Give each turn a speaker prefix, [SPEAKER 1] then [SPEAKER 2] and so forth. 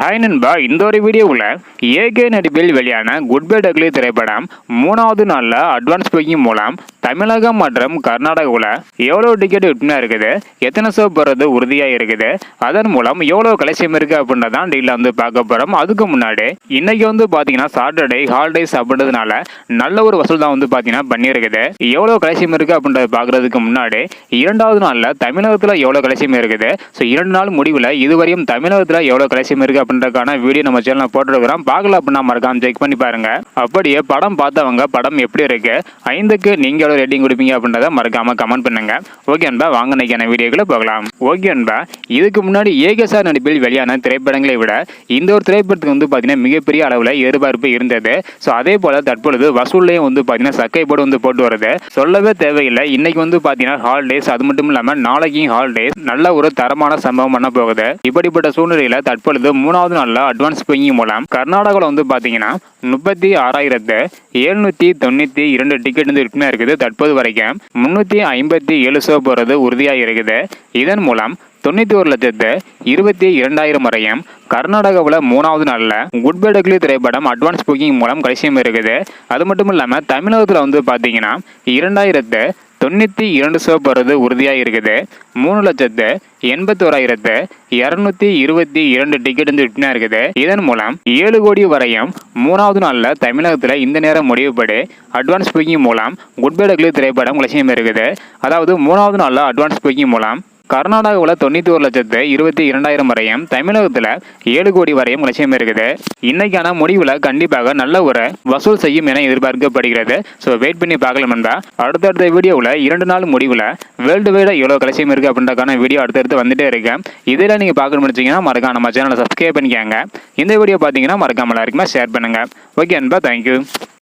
[SPEAKER 1] Hi நண்பா இந்த ஒரு வீடியோவில் ஏகே நடிப்பில் வெளியான குட் பை டக்லி திரைப்படம் மூணாவது நாளில் அட்வான்ஸ் புக்கிங் மூலம் தமிழகம் மற்றும் கர்நாடகாவில் எவ்வளோ டிக்கெட் விற்பனை இருக்குது? எத்தனை ஷோ போகிறது உறுதியாக இருக்குது? அதன் மூலம் எவ்வளோ கலெக்ஷன் இருக்குது அப்படின்றதான் டீலில் வந்து பார்க்க போகிறோம் அதுக்கு முன்னாடி இன்னைக்கு வந்து பார்த்தீங்கன்னா சாட்டர்டே ஹாலிடேஸ் அப்படின்றதுனால நல்ல ஒரு வசூல் தான் வந்து பார்த்தீங்கன்னா பண்ணியிருக்குது. எவ்வளோ கலெக்ஷன் இருக்குது அப்படின்றத பார்க்குறதுக்கு முன்னாடி இரண்டாவது நாளில் தமிழகத்தில் எவ்வளோ கலெக்ஷன் இருக்குது? ஸோ இரண்டு நாள் முடிவில் இதுவரையும் தமிழகத்தில் எவ்வளோ கலெக்ஷன் இருக்குது அப்படின்றதுக்கான வீடியோ நம்ம சேனலில் போட்டிருக்கிறோம். பார்க்கல அப்படின்னா மறக்காம செக் பண்ணி பாருங்கள் அப்படியே படம் பார்த்தவங்க படம் எப்படி இருக்கு? ஐந்துக்கு நீங்கள் ஒரு ரேட்டிங் கொடுப்பீங்க அப்படின்றத மறக்காம கமெண்ட் பண்ணுங்க. ஓகே அன்பா வாங்க இன்னைக்கான வீடியோக்குள்ள போகலாம். ஓகே அன்பா இதுக்கு முன்னாடி ஏகசார் நடிப்பில் வெளியான திரைப்படங்களை விட இந்த ஒரு திரைப்படத்துக்கு வந்து பார்த்தீங்கன்னா மிகப்பெரிய அளவில் எதிர்பார்ப்பு இருந்தது. ஸோ அதே போல தற்பொழுது வசூல்லையும் வந்து பார்த்தீங்கன்னா சக்கை போடு வந்து போட்டு வருது. சொல்லவே தேவையில்லை. இன்னைக்கு வந்து பார்த்தீங்கன்னா ஹாலிடேஸ் அது மட்டும் இல்லாமல் நாளைக்கும் ஹாலிடேஸ் நல்ல ஒரு தரமான சம்பவம் பண்ண போகுது. இப்படிப்பட்ட சூழ்நிலையில் தற்பொழுது மூணாவது நாளில் அட்வான்ஸ் புக்கிங் மூலம் கர்நாடகாவில் வந்து பார்த்தீங்கன்னா முப்பத்தி ஆறாயிரத்து எழுநூற்றி தொண்ணூற்றி இரண்டு டிக்கெட் வந்து விற்பனை இருக்குது. தற்போது வரைக்கும் முன்னூற்றி ஐம்பத்தி ஏழு சோ போகிறது உறுதியாக இருக்குது. இதன் மூலம் தொண்ணூற்றி ஒரு லட்சத்து இருபத்தி இரண்டாயிரம் வரையும் கர்நாடகாவில் மூணாவது நாளில் குட் பை டக்லி திரைப்படம் அட்வான்ஸ் புக்கிங் மூலம் கடைசியும் இருக்குது. அது மட்டும் இல்லாமல் தமிழகத்தில் வந்து பார்த்தீங்கன்னா இரண்டாயிரத்து தொண்ணூற்றி இரண்டு ஷோ போகிறது உறுதியாக இருக்குது மூணு லட்சத்து எண்பத்தோராயிரத்து இரநூத்தி இருபத்தி இரண்டு டிக்கெட் வந்து விட்டுனா இருக்குது இதன் மூலம் ஏழு கோடி வரையும் மூணாவது நாளில் தமிழகத்தில் இந்த நேரம் முடிவுபடி அட்வான்ஸ் புக்கிங் மூலம் குட் பை டக்லி திரைப்படம் லட்சியம் இருக்குது அதாவது மூணாவது நாளில் அட்வான்ஸ் புக்கிங் மூலம் கர்நாடகாவில் தொண்ணூற்றி ஒரு லட்சத்து இருபத்தி இரண்டாயிரம் வரையும் தமிழகத்தில் ஏழு கோடி வரையும் லட்சியம் இருக்குது. இன்னைக்கான முடிவில் கண்டிப்பாக நல்ல ஒரு வசூல் செய்யும் என எதிர்பார்க்கப்படுகிறது. ஸோ வெயிட் பண்ணி பார்க்கலாம் நண்பா. அடுத்தடுத்த வீடியோவில் இரண்டு நாள் முடிவில் வேர்ல்டு வைடாக எவ்வளோ கலெக்ஷன் இருக்குது அப்படின்றக்கான வீடியோ அடுத்தடுத்து வந்துட்டே இருக்கேன் இதில் நீங்கள் பார்க்க நினச்சிங்கன்னா மறக்காம நம்ம சேனலை சப்ஸ்கிரைப் பண்ணிக்கோங்க. இந்த வீடியோ பார்த்தீங்கன்னா மறக்காம எல்லாருக்குமே ஷேர் பண்ணுங்கள் ஓகே நண்பா தேங்க்யூ